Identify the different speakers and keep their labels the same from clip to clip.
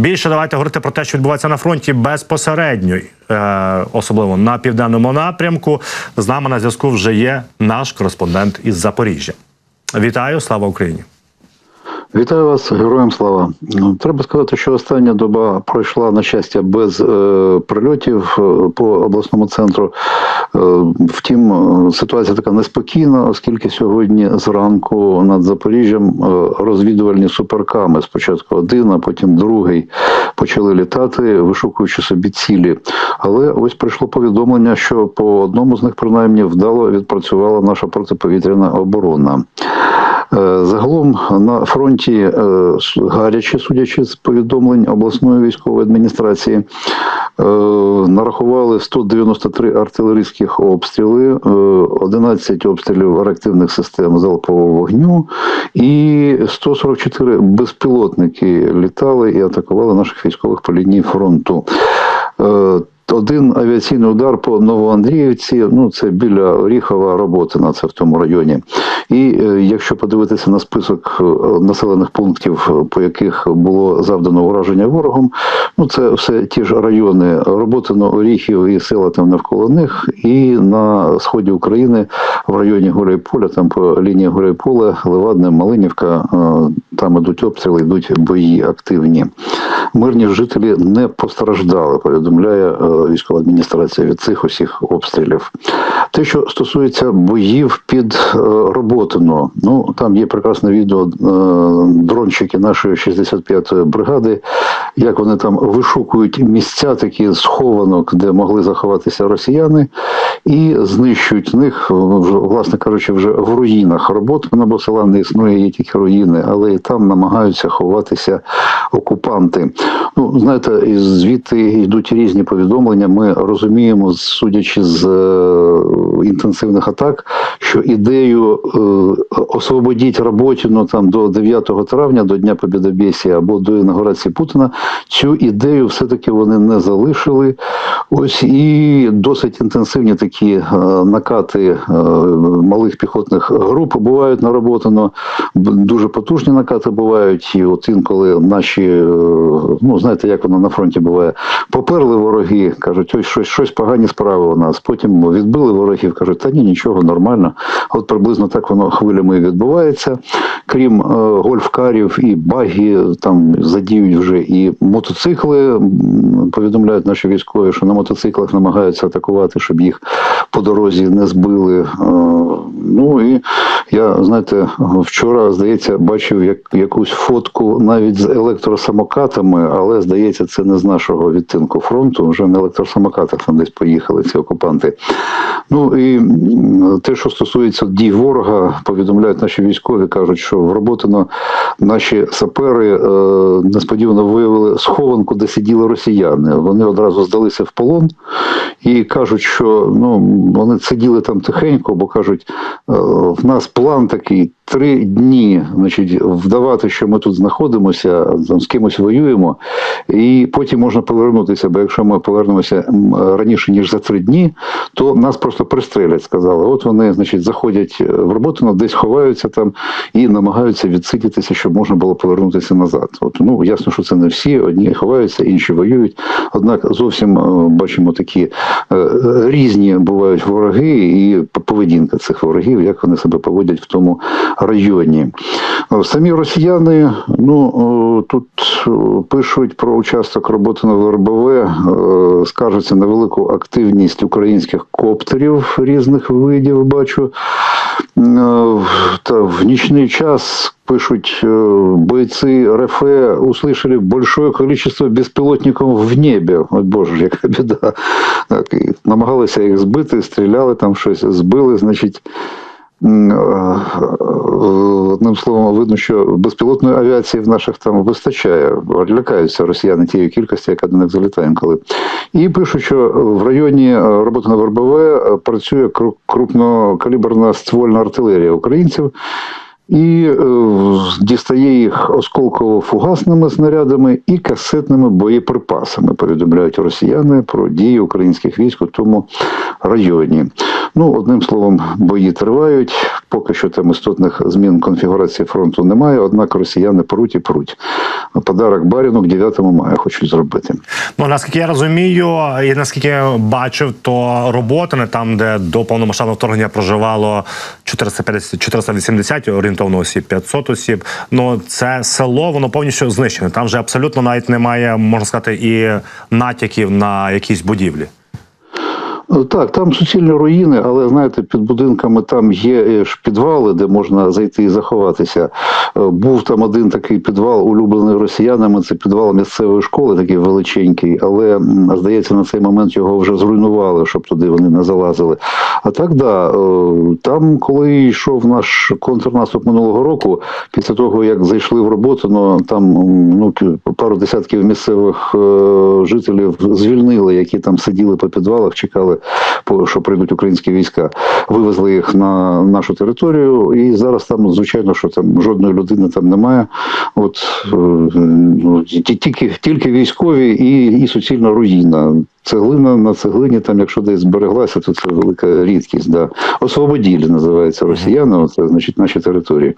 Speaker 1: Більше давайте говорити про те, що відбувається на фронті безпосередньо, е, особливо на південному напрямку. З нами на зв'язку вже є наш кореспондент із Запоріжжя. Вітаю, слава Україні!
Speaker 2: Вітаю вас, героям слава. Ну, Треба сказати, що остання доба пройшла на щастя без е, прильотів е, по обласному центру. Е, втім, е, ситуація така неспокійна, оскільки сьогодні зранку над Запоріжжям е, розвідувальні суперками. Спочатку один, а потім другий почали літати, вишукуючи собі цілі. Але ось прийшло повідомлення, що по одному з них принаймні вдало відпрацювала наша протиповітряна оборона. Е, Загалом на фронті е, гаряче, судячи з повідомлень обласної військової адміністрації, е, нарахували 193 артилерійських обстріли, е, 11 обстрілів реактивних систем залпового вогню і 144 безпілотники літали і атакували наших військових по лінії фронту. Один авіаційний удар по Новоандріївці, ну це біля Оріхова Роботина, це в тому районі. І е, якщо подивитися на список е, населених пунктів, по яких було завдано ураження ворогом, ну це все ті ж райони Роботино, Оріхів і села там навколо них, і на сході України в районі Гуляйполя, там по лінії Гуляйполя, Левадне, Малинівка, е, там ідуть обстріли, йдуть бої активні. Мирні жителі не постраждали, повідомляє е, військова адміністрація від цих усіх обстрілів. Те, що стосується боїв під е, Роботино, ну там є прекрасне відео е, дрончики нашої 65-ї бригади, як вони там вишукують місця такі схованок, де могли заховатися росіяни, і знищують них, власне кажучи, вже в руїнах Роботино, бо села не існує, є тільки руїни, але і там намагаються ховатися окупанти. Ну, знаєте, звідти йдуть різні повідомлення. Ми розуміємо, судячи з е, інтенсивних атак, що ідею е, освободіть Роботіну там до 9 травня, до Дня Побєдобєсія або до інаугурації Путіна, цю ідею все-таки вони не залишили. Ось і досить інтенсивні такі е, накати е, малих піхотних груп бувають на Роботино. Дуже потужні накати бувають. І от інколи наші, ну знаєте, як воно на фронті буває, поперли вороги, кажуть, ось щось, щось погані справи у нас. Потім відбили ворогів, кажуть, та ні, нічого, нормально. От приблизно так воно хвилями і відбувається. Крім е, гольфкарів і багі, там задіють вже і мотоцикли. Повідомляють наші військові, що на мотоциклах намагаються атакувати, щоб їх по дорозі не збили. Е, Ну і я знаєте, вчора здається, бачив як якусь фотку навіть з електросамокатами, але здається, це не з нашого відтинку фронту. Вже на електросамокатах там десь поїхали ці окупанти. Ну і те, що стосується дій ворога, повідомляють наші військові, кажуть, що в Роботино наші сапери е, несподівано виявили схованку, де сиділи росіяни. Вони одразу здалися в полон і кажуть, що ну вони сиділи там тихенько, бо кажуть, е, в нас план такий. Три дні, значить, вдавати, що ми тут знаходимося, там з кимось воюємо, і потім можна повернутися. Бо якщо ми повернемося раніше ніж за три дні, то нас просто пристрелять. Сказали. От вони, значить, заходять в роботу, десь ховаються там і намагаються відсидітися, щоб можна було повернутися назад. От ну ясно, що це не всі. Одні ховаються, інші воюють. Однак зовсім е, бачимо такі е, різні бувають вороги, і поведінка цих ворогів, як вони себе поводять в тому районі. Е, Самі росіяни, ну о, тут о, пишуть про участок роботи на ВРБВ, е, скаржаться на велику активність українських коптерів різних видів. Бачу Е, та в нічний час. Пишуть, э, бойцы РФ услышали большое количество беспилотников в небі. От Боже, яка біда. Так, і намагалися їх збити, стріляли там щось, збили, значить. е, е, Одним словом, видно, що безпілотної авіації в наших там вистачає. Лякаються росіяни тієї кількості, яка до них залітає інколи. І пишуть, що в районі е, роботи на ВРБВ працює крупнокаліберна ствольна артилерія українців. І дістає їх осколково-фугасними снарядами і касетними боєприпасами. Повідомляють росіяни про дії українських військ у тому районі. Ну, одним словом, бої тривають. поки що там істотних змін конфігурації фронту немає. Однак росіяни пруть і пруть. Подарок Баріну к 9 мая хочуть зробити.
Speaker 1: Ну наскільки я розумію, і наскільки бачив, то роботи там, де до повномасштабного вторгнення проживало 450, 480 орієнтовно осіб, 500 осіб. Ну це село, воно повністю знищене. Там вже абсолютно навіть немає, можна сказати, і натяків на якісь будівлі.
Speaker 2: Ну, Так, там суцільні руїни, але знаєте, під будинками там є е, ж підвали, де можна зайти і заховатися. Е, Був там один такий підвал, улюблений росіянами. Це підвал місцевої школи, такий величенький, але здається, на цей момент його вже зруйнували, щоб туди вони не залазили. А так, да, е, там, коли йшов наш контрнаступ минулого року, після того як зайшли в роботу, ну там ну пару десятків місцевих жителів звільнили, які там сиділи по підвалах, чекали, що прийдуть українські війська. Вивезли їх на нашу територію, і зараз там, звичайно, що там жодної людини там немає. От е, ну, ті- тільки, тільки військові і, і суцільна руїна. Цеглина на цеглині, там, якщо десь збереглася, то це велика рідкість. Да. Освободілі називається росіяни, це значить наші території.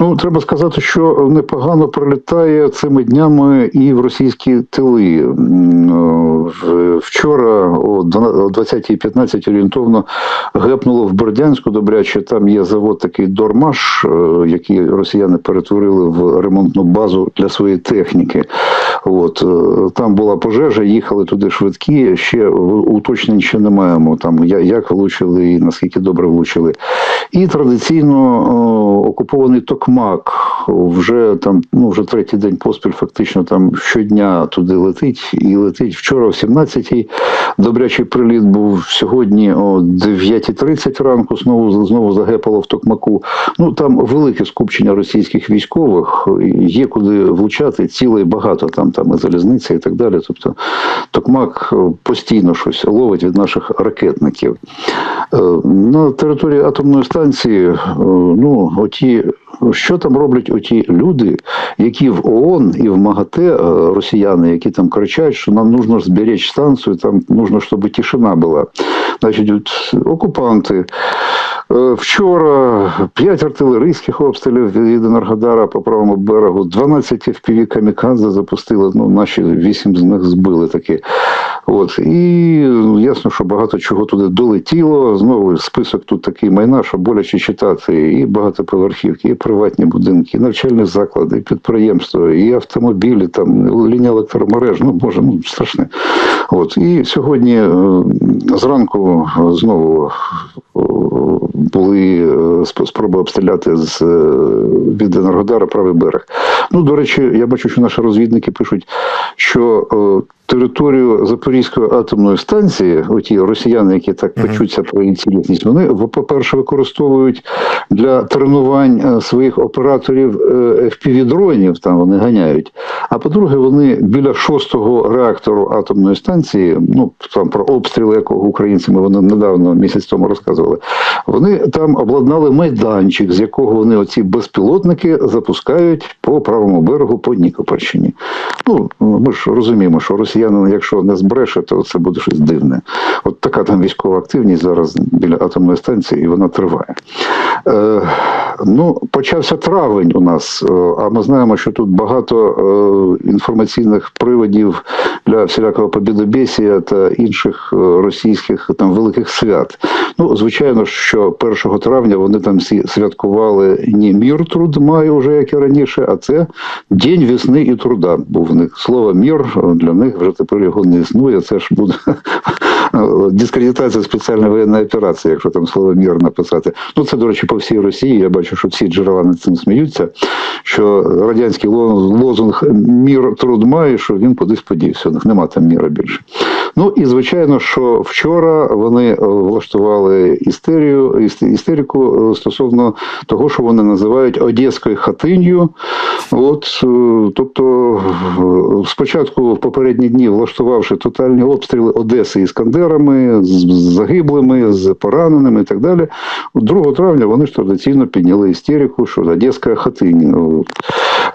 Speaker 2: Ну, треба сказати, що непогано прилітає цими днями і в російські тили. Вчора о 20.15 орієнтовно гепнуло в Бердянську добряче. Там є завод такий Дормаш, е, який росіяни перетворили в ремонтну базу для своєї техніки. От е, там була пожежа, їхали туди швидкі. Ще уточнень ще не маємо. Там як влучили і наскільки добре влучили. І традиційно окупований Токмак вже там, ну вже третій день поспіль, фактично там щодня туди летить і летить. Вчора о 17-й добрячий приліт був сьогодні о 9.30 ранку. Знову знову загепало в Токмаку. Ну там велике скупчення російських військових. Є куди влучати, цілей багато там, там і залізниця і так далі. Тобто Токмак е, постійно щось ловить від наших ракетників. Е, На території атомної станції, е, ну, оті, що там роблять оті люди, які в ООН і в МАГАТЕ, е, росіяни, які там кричать, що нам нужно зберечь станцію, там нужно, щоб тишина була. Значить, от окупанти. Е, Вчора 5 артилерійських обстрілів від Енергодара по правому берегу, 12 FPV камікадзе запустили, ну, наші 8 з них збили такі. От. І ясно, що багато чого туди долетіло. Знову список тут такий майна, що боляче читати. І багатоповерхівки, і приватні будинки, і навчальні заклади, і підприємства, і автомобілі, там, лінія електромереж, ну, боже, ну, страшне. От. І сьогодні е, зранку знову е, були е, спроби обстріляти з від Енергодара правий берег. Ну, до речі, я бачу, що наші розвідники пишуть, що е, територію Запорізької атомної станції, оті росіяни, які так
Speaker 1: Мгм.
Speaker 2: печуться про цілісність, вони по-перше використовують для тренувань е, своїх операторів е, FPV-дронів, там вони ганяють. А по-друге, вони біля шостого реактору атомної станції, ну там про обстріли, якого українцями вони недавно місяць тому розказували. Вони там обладнали майданчик, з якого вони оці безпілотники запускають по правому берегу по Нікопольщині. Ну ми ж розуміємо, що росіянин, якщо не збреше, то це буде щось дивне. От така там військова активність зараз біля атомної станції, і вона триває. Е, ну, почався травень у нас, е, а ми знаємо, що тут багато е, інформаційних приводів для всілякого побідобєсія та інших е, російських там великих свят. Ну, звичайно, що 1 травня вони там всі святкували не мір труд маю, вже як і раніше, а це День весни і труда. Був в них слово мір для них вже тепер його не існує. Це ж буде дискредитація спеціальної воєнної операції, якщо там слово мір написати. Ну це, до речі, по всій Росії. Я бачу, що всі джерела над цим сміються. Що радянський лозунг, мір труд має, що він кудись подівся. У них нема там міра більше. Ну і звичайно, що вчора вони е, влаштували істерію, іс- істерику е, стосовно того, що вони називають одеською хатинью. От, е, тобто, спочатку в попередні дні влаштувавши тотальні обстріли Одеси іскандерами, з загиблими, з пораненими і так далі. 2 травня вони ж традиційно підняли істерику, що Одеська хатиня. От.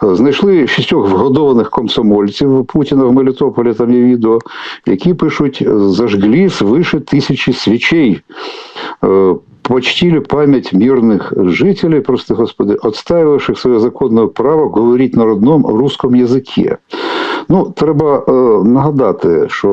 Speaker 2: Знайшли шістьох вгодованих комсомольців Путіна в Мелітополі, там є відео, які пишуть, зажгли свише тисячі свічей. Е, почтили память мирных жителей, прости господи, отстаивавших свое законное право говорить на родном русском языке. Ну, треба е, нагадати, що,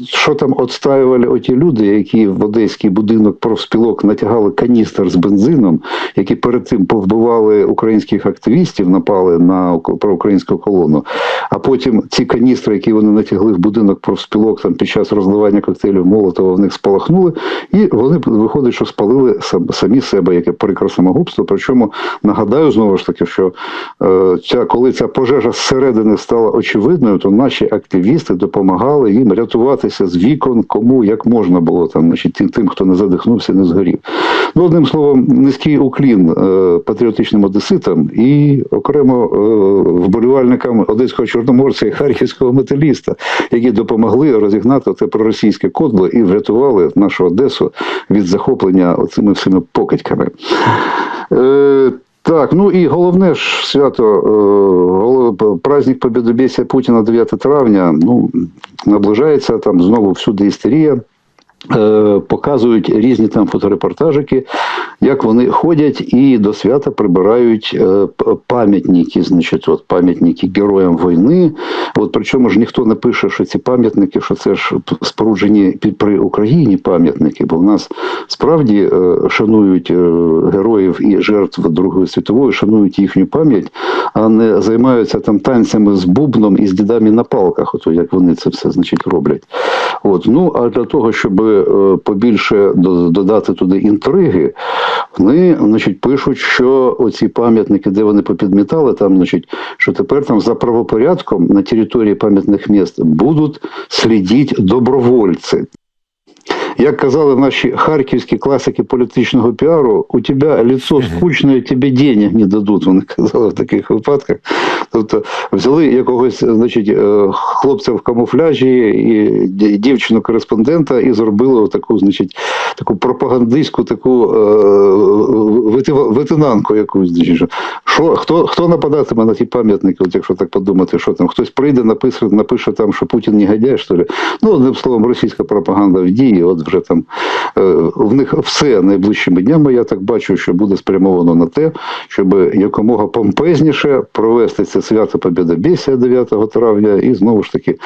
Speaker 2: е, що там отстаювали оті люди, які в одеський будинок профспілок натягали каністр з бензином, які перед тим повбивали українських активістів, напали на проукраїнську колону. А потім ці каністри, які вони натягли в будинок профспілок там під час розливання коктейлів Молотова, в них спалахнули, і вони виходить, що спалили самі себе, яке прикре самогубство. Причому нагадаю знову ж таки, що е, ця коли ця пожежа зсередини стала очевидною, то наші активісти допомагали їм рятуватися з вікон, кому як можна було там, значить, тим, хто не задихнувся, не згорів. Ну, одним словом, низький уклін е, патріотичним одеситам і окремо е, вболівальникам одеського чорноморця і харківського металіста, які допомогли розігнати це проросійське кодло і врятували нашу Одесу від захоплення оцими всіми покидьками. Так, ну і головне ж свято, е, праздник Побєдобєсія Путіна 9 травня, ну, наближається там знову всюди істерія. Е, Показують різні там фоторепортажики, як вони ходять і до свята прибирають е, пам'ятники, значить, от пам'ятники героям війни. От причому ж ніхто не пише, що ці пам'ятники, що це ж споруджені під при Україні пам'ятники, бо в нас справді е, шанують героїв і жертв Другої світової, шанують їхню пам'ять, а не займаються там танцями з бубном і з дідами на палках, ото як вони це все значить роблять. От ну а для того, щоб е, побільше до- додати туди інтриги, вони значить пишуть, що оці пам'ятники, де вони попідмітали, там значить, що тепер там за правопорядком на території пам'ятних міст будуть слідіть добровольці. Як казали наші харківські класики політичного піару, у тебе лицо скучне, тобі денег не дадуть. Вони казали в таких випадках. Тобто взяли якогось, значить, е, хлопця в камуфляжі і дівчину-кореспондента і зробили таку, значить, таку пропагандистську, таку е, витинанку якусь. Значить, що- що, хто, хто нападатиме на ті пам'ятники, от якщо так подумати, що там хтось прийде, напише, напише там, що Путін негодяй, що ли. Ну, одним словом, російська пропаганда в дії, от вже там е, в них все найближчими днями, я так бачу, що буде спрямовано на те, щоб якомога помпезніше провести це свято Побєдобєсія 9 травня, і знову ж таки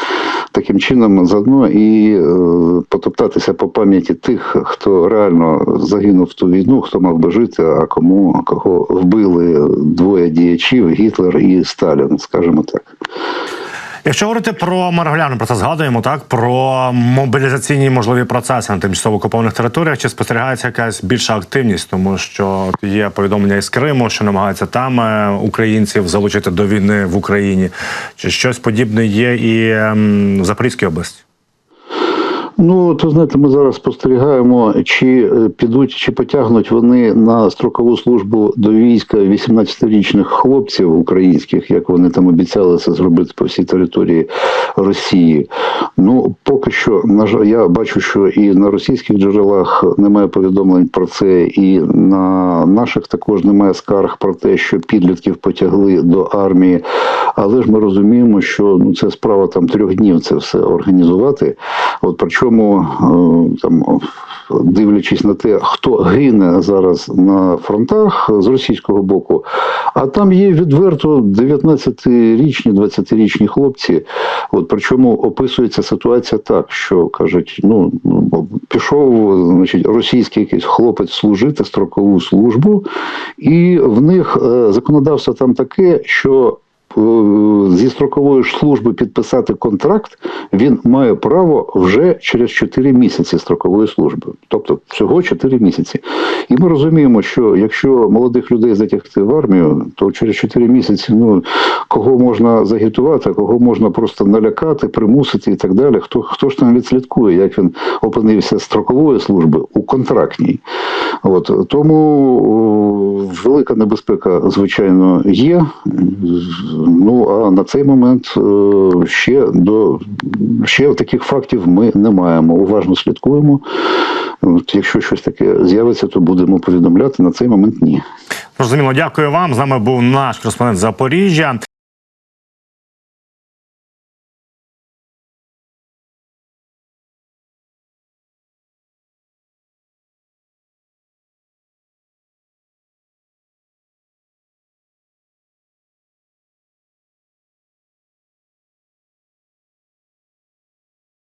Speaker 2: таким чином заодно і е, потоптатися по пам'яті тих, хто реально загинув в ту війну, хто мав би жити, а кому кого вбили двоє діячів Гітлер і Сталін, скажімо так.
Speaker 1: Якщо говорити про Марголяну, про це згадуємо так про мобілізаційні можливі процеси на тимчасово окупованих територіях. Чи спостерігається якась більша активність, тому що є повідомлення із Криму, що намагаються там е, українців залучити до війни в Україні, чи щось подібне є і ем, в Запорізькій області?
Speaker 2: Ну, то знаєте, ми зараз спостерігаємо, чи е, підуть, чи потягнуть вони на строкову службу до війська 18-річних хлопців українських, як вони там обіцяли це зробити по всій території Росії. Ну, поки що, на жаль, я бачу, що і на російських джерелах немає повідомлень про це, і на наших також немає скарг про те, що підлітків потягли до армії. Але ж ми розуміємо, що ну це справа там трьох днів це все організувати. От причому е, там дивлячись на те, хто гине зараз на фронтах з російського боку, а там є відверто 19-річні, 20-річні хлопці. От причому описується ситуація так, що кажуть, ну пішов, значить, російський якийсь хлопець служити строкову службу, і в них е, законодавство там таке, що зі строкової служби підписати контракт, він має право вже через 4 місяці строкової служби, тобто всього 4 місяці. І ми розуміємо, що якщо молодих людей затягти в армію, то через 4 місяці ну кого можна загітувати, кого можна просто налякати, примусити і так далі. Хто хто ж там відслідкує, як він опинився з строкової служби у контрактній? От тому велика небезпека, звичайно, є. Ну а на цей момент е, ще до ще таких фактів ми не маємо. Уважно слідкуємо. От, якщо щось таке з'явиться, то будемо повідомляти. На цей момент ні.
Speaker 1: Зрозуміло, дякую вам. З нами був наш кореспондент Запоріжжя.